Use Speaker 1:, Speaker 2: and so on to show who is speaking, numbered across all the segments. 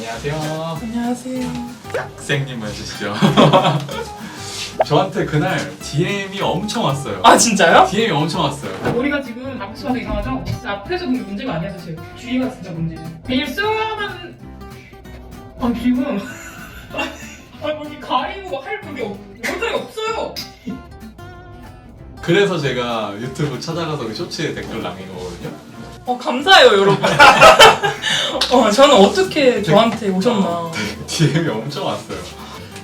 Speaker 1: 안녕하세요.
Speaker 2: 안녕하세요.
Speaker 1: 학생님 맞으시죠? 저한테 그날 DM이 엄청 왔어요.
Speaker 2: 아 진짜요?
Speaker 1: DM이 엄청 왔어요.
Speaker 3: 머리가 지금 앞치마도 이상하죠? 앞에서 근데 문제가 아니야 사실 뒤가 진짜 내일 수영하는 아 지금 아 여기 가리고 할 그게 없 모자이 없어요
Speaker 1: 그래서 제가 유튜브 찾아가서 그 쇼츠에 댓글 남긴 거거든요.
Speaker 2: 어 감사해요 여러분. 어 저는 어떻게 저한테 오셨나.
Speaker 1: 어, DM이 엄청 왔어요.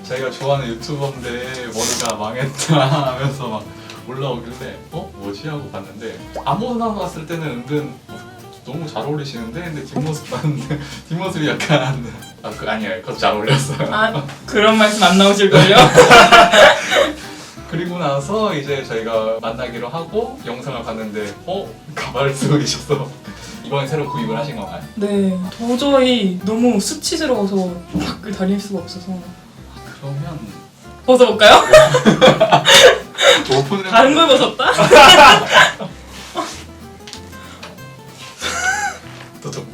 Speaker 1: 자기가 좋아하는 유튜버인데 머리가 망했다 하면서 막 올라오길래 어? 뭐지? 하고 봤는데 아무나 봤을 때는 은근 어, 너무 잘 어울리시는데 근데 뒷모습 봤는데 뒷모습이 약간 아, 그, 아니에요. 그것도 잘 어울렸어요.
Speaker 2: 아 그런 말씀 안 나오실걸요?
Speaker 1: 그리고 나서 이제 저희가 만나기로 하고 영상을 봤는데 어? 가발을 쓰고 계셔서 이번에 새로 구입을 하신 건가요?
Speaker 2: 네 도저히 너무 수치스러워서 밖을 다닐 수가 없어서
Speaker 1: 그러면
Speaker 2: 벗어볼까요?
Speaker 1: 오픈을
Speaker 2: 다른 걸 벗었다?
Speaker 1: 도둑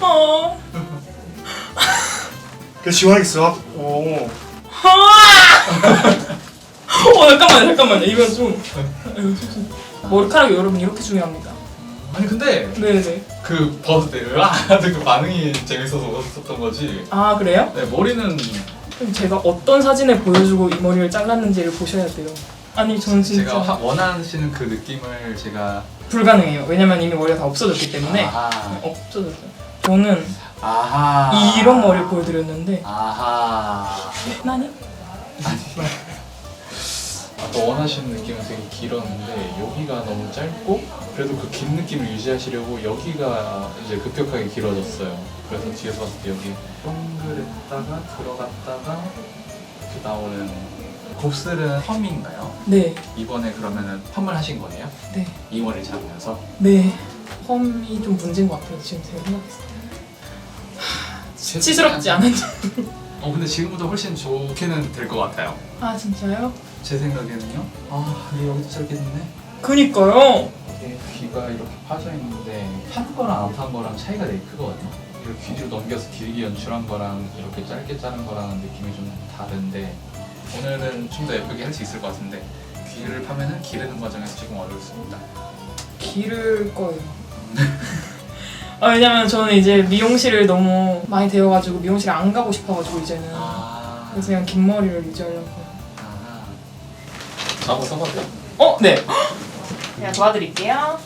Speaker 2: 어.
Speaker 4: 그 시원하겠어. 오.
Speaker 2: 어 잠깐만요 잠깐만요 이건 좀 아이고, 좀- 머리카락이 여러분 이렇게 중요합니다.
Speaker 1: 아니 근데
Speaker 2: 네네.
Speaker 1: 그 벗을 때 으아 하는 그 반응이 재밌어서 웃었던 거지
Speaker 2: 아 그래요?
Speaker 1: 네 머리는
Speaker 2: 그럼 제가 어떤 사진을 보여주고 이 머리를 잘랐는지를 보셔야 돼요. 아니 저는 진짜
Speaker 1: 제가 하- 원하시는 그 느낌을 제가
Speaker 2: 불가능해요. 왜냐면 이미 머리가 다 없어졌기 때문에
Speaker 1: 아하
Speaker 2: 없어졌어요. 저는
Speaker 1: 아하
Speaker 2: 이런 머리를 보여드렸는데
Speaker 1: 아하
Speaker 2: 나니?
Speaker 1: 아까 원하시는 느낌은 되게 길었는데 여기가 너무 짧고 그래도 그 긴 느낌을 유지하시려고 여기가 이제 급격하게 길어졌어요. 그래서 뒤에서 봤을 때 여기 동그랬다가 들어갔다가 이렇게 나오는 곱슬은 펌인가요?
Speaker 2: 네,
Speaker 1: 이번에 그러면은 펌을 하신 거네요?
Speaker 2: 네,
Speaker 1: 이 머리 잡으면서
Speaker 2: 네. 펌이 좀 문제인 것 같아요. 지금 제가 생각했을 때. 수치스럽지 않은.
Speaker 1: 어 근데 지금보다 훨씬 좋게는 될 것 같아요.
Speaker 2: 아 진짜요?
Speaker 1: 제 생각에는요. 아얘 여기도 짧겠네.
Speaker 2: 그니까요.
Speaker 1: 이게 귀가 이렇게 파져 있는데 판 거랑 안 판 거랑 차이가 되게 크거든요. 이렇게 귀를 넘겨서 길게 연출한 거랑 이렇게 짧게 자른 거랑 느낌이 좀 다른데 오늘은 좀 더 예쁘게 할 수 있을 것 같은데 귀를 파면은 기르는 과정에서 조금 어렵습니다.
Speaker 2: 기를 거예요. 아 왜냐면 저는 이제 미용실을 너무 많이 되어가지고 미용실 안 가고 싶어가지고 이제는
Speaker 1: 아,
Speaker 2: 그래서 그냥 긴 머리를 유지하려고.
Speaker 1: 아. 써봐도 돼요?
Speaker 2: 어, 네. 제가 도와드릴게요.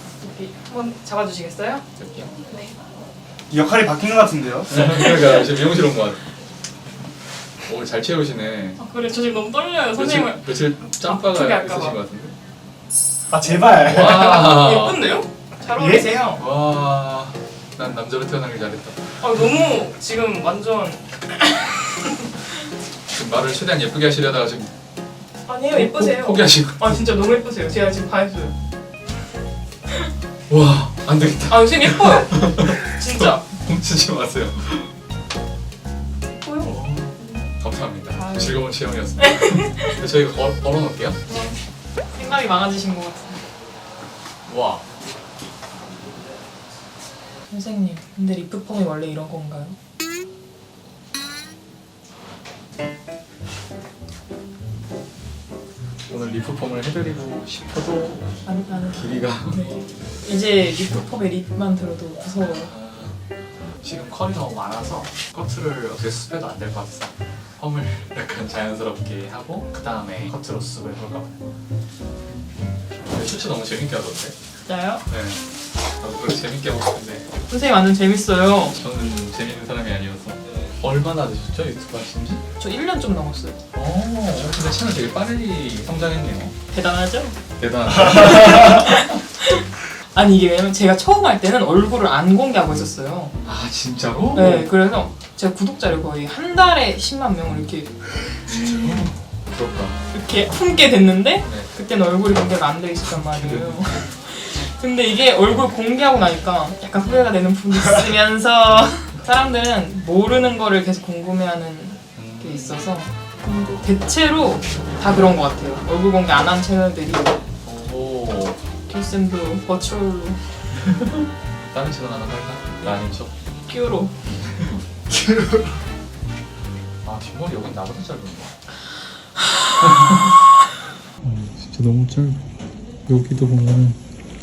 Speaker 2: 한번 잡아주시겠어요?
Speaker 1: 될게요.
Speaker 2: 네.
Speaker 4: 역할이 바뀐 것 같은데요?
Speaker 1: 그러니까 지금 미용실 온 것 같아. 오늘 잘 채우시네.
Speaker 2: 아 그래 저 지금 너무 떨려요 선생님을.
Speaker 1: 며칠, 며칠 짬바가
Speaker 2: 아프게 할까
Speaker 1: 있으신
Speaker 2: 봐.
Speaker 1: 것 같은데.
Speaker 4: 아 제발.
Speaker 1: 와.
Speaker 2: 예쁜데요? 잘 어울리세요.
Speaker 1: 와. 난 남자로 태어나길 잘했다.
Speaker 2: 아 너무 지금 완전
Speaker 1: 지금 말을 최대한 예쁘게 하시려다가 지금
Speaker 2: 아니에요 예쁘세요.
Speaker 1: 포, 포기하시고.
Speaker 2: 아 진짜 너무 예쁘세요. 제가 지금 다 했어요.
Speaker 1: 와, 안 되겠다.
Speaker 2: 아 선생님 예뻐요. 진짜.
Speaker 1: 훔치지 마세요.
Speaker 2: 예뻐요.
Speaker 1: 감사합니다.
Speaker 2: 아유.
Speaker 1: 즐거운 체험이었습니다. 근데 저희가 걸, 걸어놓을게요.
Speaker 2: 생각이 많아지신 것 같아요.
Speaker 1: 와.
Speaker 2: 선생님 근데 리프 펌이 원래 이런 건가요?
Speaker 1: 오늘 리프펌을 해드리고 싶어도
Speaker 2: 아니 나는
Speaker 1: 길이가
Speaker 2: 네. 이제 리프 펌에 립만 들어도 무서워요.
Speaker 1: 아, 지금 컬이 너무 많아서 커트를 어떻게 수습해도 안 될 것 같아서 펌을 약간 자연스럽게 하고 그 다음에 커트로 수습을 해볼까 봐요. 근데 슈츠 너무 재밌게 하던데?
Speaker 2: 진짜요?
Speaker 1: 네. 나도 그렇게 재밌게 하고 싶은데
Speaker 2: 선생님 완전 재밌어요.
Speaker 1: 저는 재밌는 사람이 아니어서 얼마나 되셨죠 유튜브 하신 지?
Speaker 2: 저 1년 좀 넘었어요.
Speaker 1: 오 근데 채널 되게 빨리 성장했네요
Speaker 2: 대단하죠?
Speaker 1: 대단하다
Speaker 2: 아니 이게 왜냐면 제가 처음 할 때는 얼굴을 안 공개하고 있었어요.
Speaker 1: 아 진짜로?
Speaker 2: 네, 그래서 제가 구독자를 거의 한 달에 10만 명을 이렇게
Speaker 1: 음, 부럽다
Speaker 2: 이렇게 품게 됐는데
Speaker 1: 네.
Speaker 2: 그때는 얼굴이 공개가 안 돼 있었단 말이에요. 근데 이게 얼굴 공개하고 나니까 약간 후회가 되는 부분이 있으면서 사람들은 모르는 거를 계속 궁금해하는 게
Speaker 1: 음.
Speaker 2: 있어서 근데 대체로 다 그런 것 같아요. 얼굴 공개 안 한 채널들이
Speaker 1: 오
Speaker 2: 길쌤도 버추얼로
Speaker 1: 다른 채널 하나 할까? 나 아닌 척
Speaker 2: 끼우로
Speaker 1: 아 뒷머리 여긴 나보다 짧은데.
Speaker 5: 진짜 너무 짧아. 여기도 보면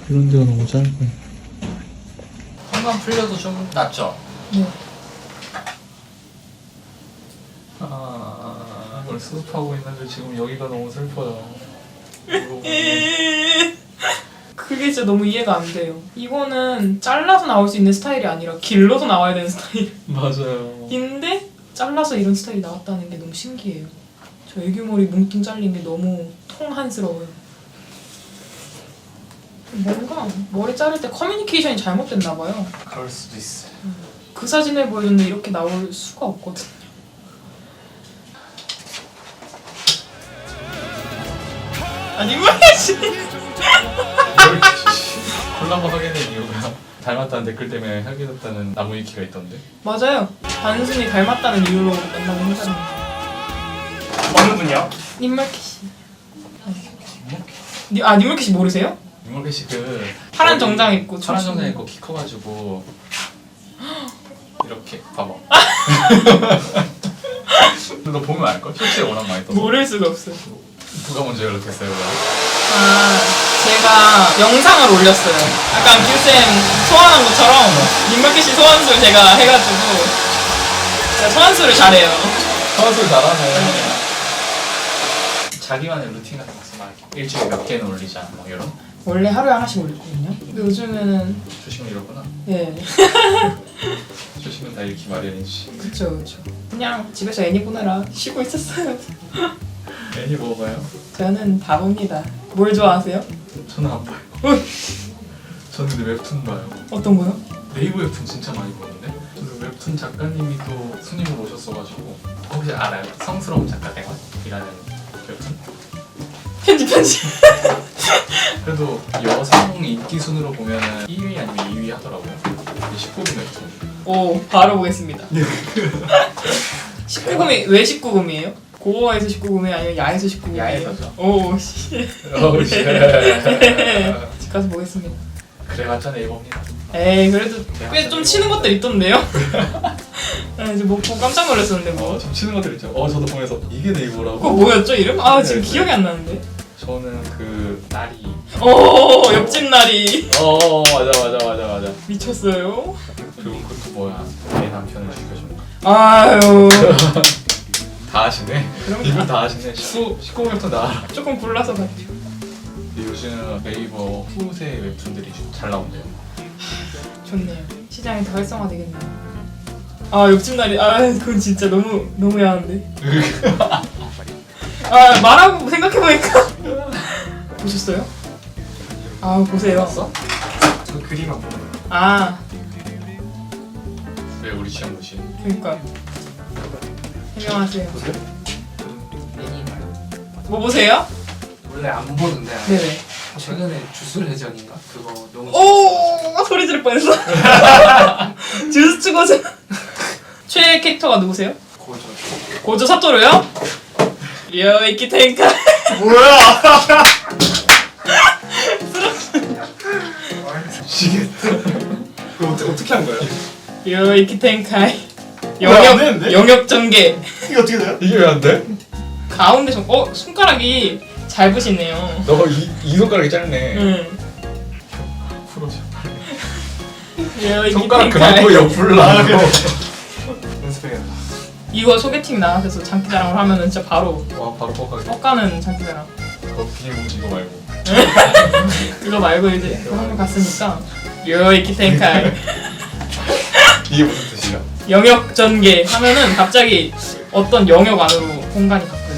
Speaker 5: 이런 데가 너무 짧아.
Speaker 1: 한번 풀려도 좀 낫죠?
Speaker 2: 네.
Speaker 1: 아, 오늘 수습하고 있는데 지금 여기가 너무 슬퍼요.
Speaker 2: 그게 진짜 너무 이해가 안 돼요. 이거는 잘라서 나올 수 있는 스타일이 아니라 길러서 나와야 되는
Speaker 1: 맞아요.
Speaker 2: 스타일인데 잘라서 이런 스타일이 나왔다는 게 너무 신기해요. 저 애교머리 뭉뚱 잘린 게 너무 통한스러워요. 뭔가 머리 자를 때 커뮤니케이션이 잘못됐나 봐요.
Speaker 4: 그럴 수도 있어.
Speaker 2: 그 사진을 보여줬는데 이렇게 나올 수가 없거든요. 아니 뭐지?
Speaker 1: 콜라보 하게 된 이유가 닮았다는 댓글 때문에 하게 됐다는 나무 위키가 있던데.
Speaker 2: 맞아요. 단순히 닮았다는 이유로 만나고 했다는
Speaker 4: 어느 분이요?
Speaker 2: 님말키 씨. 니, 아 님말키 씨 모르세요?
Speaker 1: 윤mol기 씨그
Speaker 2: 파란 정장 입고
Speaker 1: 파란 정장 입고 키 커가지고 이렇게 봐봐. 너 보면 알걸? 쇼츠에 워낙 많이 떠.
Speaker 2: 모를 수가 없어요.
Speaker 1: 누가 먼저 연락했어요?
Speaker 2: 아 제가 영상을 올렸어요. 약간 귤쌤 소환한 것처럼 님말키 씨 소환수를 제가 해가지고 제가 소환수를 잘해요.
Speaker 1: 선수 잘하네. 자기만의 루틴 같은 거. 막 일주일에 몇 개는 올리자. 뭐 이런.
Speaker 2: 원래 하루에 하나씩 올리거든요. 근데 요즘에는
Speaker 1: 조심히 이러구나.
Speaker 2: 예
Speaker 1: 조심은 다 잃기 마련이지.
Speaker 2: 그쵸 그쵸. 그냥 집에서 애니 보느라 쉬고 있었어요.
Speaker 1: 애니 먹어봐요.
Speaker 2: 저는 다 봅니다. 뭘 좋아하세요?
Speaker 1: 저는 안 봐요.
Speaker 2: 어이.
Speaker 1: 저는 근데 웹툰 봐요.
Speaker 2: 어떤 거요?
Speaker 1: 네이버 웹툰 진짜 많이 보는데 그 웹툰 작가님이 또 손님으로 오셨어가지고 혹시 알아요? 성스러운 작가 생활이라는 웹툰?
Speaker 2: 편집 편집.
Speaker 1: 그래도 여성 인기 순으로 보면은 1위 아니면 2위 하더라고요. 19금 웹툰.
Speaker 2: 오 바로 보겠습니다. 19금이 왜 19금이에요? 고어에서 19금이 아니면 야에서 19금이에요?
Speaker 1: 야에서죠.
Speaker 2: 오 씨.
Speaker 1: 어우 씨.
Speaker 2: 집 가서 보겠습니다.
Speaker 1: 그래봤자 네이버입니다.
Speaker 2: 에이 그래도 꽤 좀 치는 것들 있던데요? 네, 이제 뭐 보고 깜짝 놀랐었는데 뭐.
Speaker 1: 어, 좀 치는 것들 있죠. 어, 저도 보면서 이게 네이버라고.
Speaker 2: 그거 뭐였죠 이름? 아 지금
Speaker 1: 네,
Speaker 2: 기억이 안 나는데.
Speaker 1: 저는 그 날이.
Speaker 2: 오 옆집 날이
Speaker 1: 어, 맞아, 맞아, 맞아, 맞아.
Speaker 2: 미쳤어요.
Speaker 1: 그리고 그것도 뭐야? 내 남편을 죽여준 거.
Speaker 2: 아유
Speaker 1: 다 하시네.
Speaker 2: 그럼
Speaker 1: 이분 다 하시네. 19, 19 웹툰 다 알아.
Speaker 2: 조금 골라서 봤죠.
Speaker 1: 근데 요즘 네이버 후세 웹툰들이 잘 나온대요.
Speaker 2: 좋네요. 시장이 더 활성화되겠네요. 아 옆집 날이 아 그건 진짜 너무 너무 야한데. 아 말하고 생각해 보니까 보셨어요? 아 보세요.
Speaker 1: 봤어?
Speaker 4: 저 그림 안 보는.
Speaker 1: 아왜 우리 취향 무시?
Speaker 2: 그러니까 해명하세요.
Speaker 6: 애니 봐요.
Speaker 2: 뭐 보세요?
Speaker 6: 원래 안 보는데
Speaker 2: 네네.
Speaker 6: 최근에 주술회전인가 그거 너무
Speaker 2: 오 소리 지를 뻔했어. 주스 치고서 최애 캐릭터가 누구세요?
Speaker 6: 고조.
Speaker 2: 고조 사토루요? 요이키 텐카.
Speaker 4: 뭐야?
Speaker 6: 시겠다.
Speaker 4: 그거 어떻게, 어떻게 한 거예요?
Speaker 2: 요이키 텐카이. 영역
Speaker 4: 되는데?
Speaker 2: 영역 전개.
Speaker 4: 이게 어떻게 돼요?
Speaker 1: 이게 왜 안 돼?
Speaker 2: 가운데 손, 어 손가락이 잘 부시네요.
Speaker 1: 너이 이 손가락이 짧네.
Speaker 2: 응.
Speaker 1: 풀어줘.
Speaker 2: 요이키
Speaker 1: 손가락
Speaker 2: 텐카이.
Speaker 1: 그만 또 옆으로
Speaker 4: 아,
Speaker 1: 놔.
Speaker 4: 그래. 연습해야겠다.
Speaker 2: 이거 소개팅 나가서 장기자랑을 하면은 진짜 바로
Speaker 1: 와 바로 뻑하게.
Speaker 2: 뻑가는 장기자랑.
Speaker 1: 거 비닐봉지 이거 말고.
Speaker 2: 그거 말고 이제 한번 갔으니까 요이키 텐카이.
Speaker 1: 이게 무슨 뜻이야?
Speaker 2: 영역 전개 하면은 갑자기 어떤 영역 안으로 공간이 바뀌어요.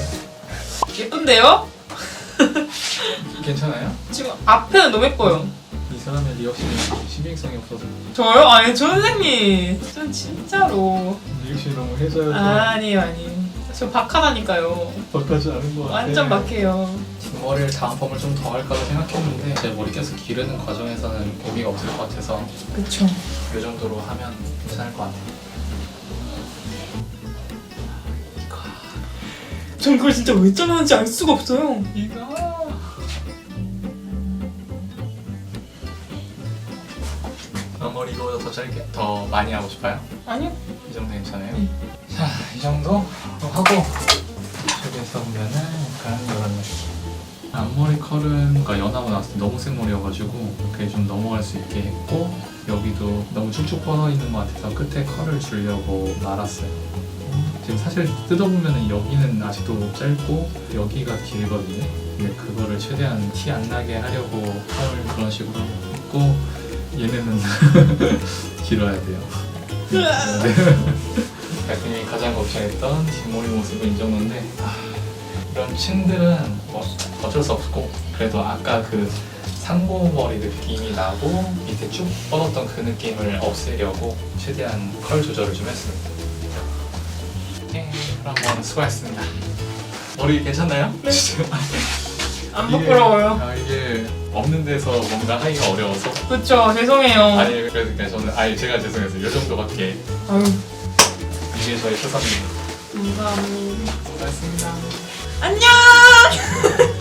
Speaker 2: 예쁜데요?
Speaker 1: 괜찮아요?
Speaker 2: 지금 앞에는 너무 예뻐요.
Speaker 1: 이 사람의 리액션이 신빙성이 없어서
Speaker 2: 저요? 아니 선생님, 전 진짜로
Speaker 1: 리액션이 너무 해줘야
Speaker 2: 아니에요 아니에요. 저 박하다니까요.
Speaker 1: 바까지 않은 거 같아.
Speaker 2: 완전 박해요.
Speaker 1: 머리를 다음 펌을 좀 더 할까도 생각했는데 제 머리 계속 기르는 과정에서는 의미가 없을 것 같아서
Speaker 2: 그쵸.
Speaker 1: 이 정도로 하면 괜찮을 것 같아요.
Speaker 2: 전 그걸 진짜 왜 잘라는지 알 수가 없어요.
Speaker 1: 이거 머리 이거보다 더 짧게 더 많이 하고 싶어요?
Speaker 2: 아니요.
Speaker 1: 이 정도 괜찮아요?
Speaker 2: 응.
Speaker 1: 자, 이 정도 하고 저기서 보면은 약간 이런 느낌. 앞머리 컬은 그러니까 연하고 나왔을 때 너무 생머리여가지고 그게 좀 넘어갈 수 있게 했고 여기도 너무 쭉쭉 뻗어 있는 것 같아서 끝에 컬을 주려고 말았어요. 음, 지금 사실 뜯어보면 여기는 아직도 짧고 여기가 길거든요. 근데 그거를 최대한 티 안 나게 하려고 컬을 그런 식으로 했고 얘네는 길어야 돼요. 대표님이 가장 걱정했던 뒷머리 모습은 이 정도인데 아, 이런 층들은 뭐 어쩔 수 없고 그래도 아까 그 상고머리 느낌이 나고 밑에 쭉 뻗었던 그 느낌을 없애려고 최대한 컬 조절을 좀 했습니다. 네, 그럼 한번 수고하셨습니다. 머리 괜찮나요?
Speaker 2: 네. 안
Speaker 1: 이게-
Speaker 2: 부끄러워요.
Speaker 1: 아, 이게 없는 데서 뭔가 하기가 어려워서
Speaker 2: 그쵸, 죄송해요.
Speaker 1: 아니 그래도 그냥 저는 아니 제가 죄송해서 이 정도밖에
Speaker 2: 아유,
Speaker 1: 이게 저의 최선입니다.
Speaker 2: 감사합니다.
Speaker 1: 수고하셨습니다.
Speaker 2: 안녕!